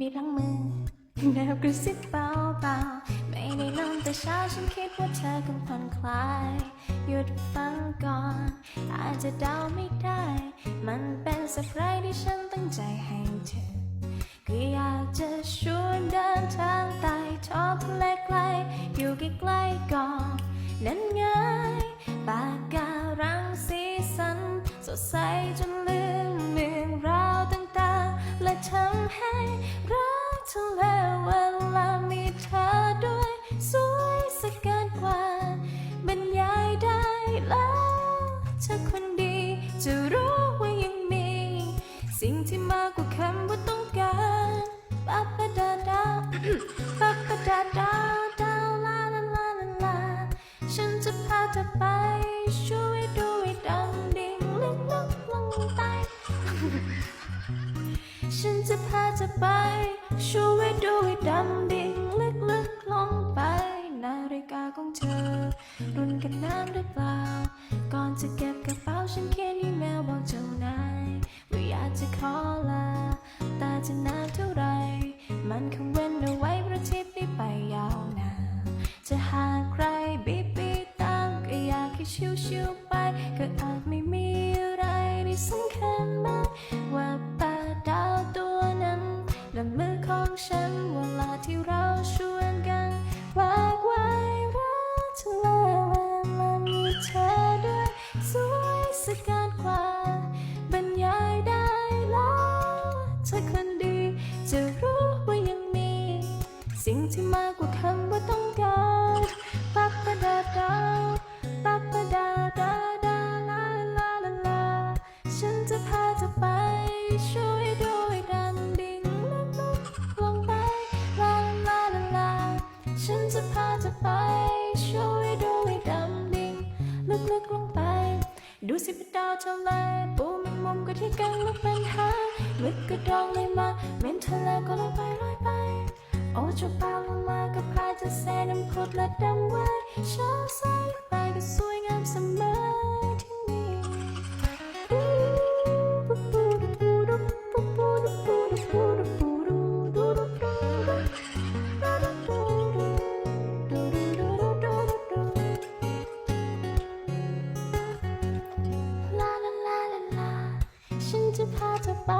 บีบหลังมือแนวกระซิบเบาๆไม่ได้นอนแต่เช้าฉันคิดว่าเธอกำผ่อนคลาย หยุดฟังก่อน อาจจะเดาไม่ได้ มันเป็นเซอร์ไพรส์ที่ฉันตั้งใจให้เธอก็อยากจะชวนเดินทางใต้ท้องทะเลไกล อยู่ใกล้ๆก่อนนั้นไงปากการังสีสันสดใสจน จะรู้ว่ายังมี สิ่งที่มากกว่าคำว่าต้องการปะปะดาดาปะปะดาดาดาลาลาลาลาลาฉันจะพาเธอไปช่วยดูให้ดำดิ่งลึกลึกลงไปฉันจะพาเธอไปช่วยดูให้ดำดิ่ง อยาก จะพาเธอไป ช่วยดูให้ดำดิ่งลึกลึกลงไปลาลาลาลาฉันจะพาเธอไป ช่วยดูให้ดำดิ่งลึกลึกลงไป ดูสิบดาวทะเลปูแมมุมก็ที่กันลุกเป็นหาลึกกระดองเลยมาเม็นทะเลก็ลอยไปลอยไปโอ้เจ้าปลาลงมาก็พาจะแสน้ำพุดและดำไว้ชอบใส่ไปก็สวยงามเสมอ จะพาเธอไป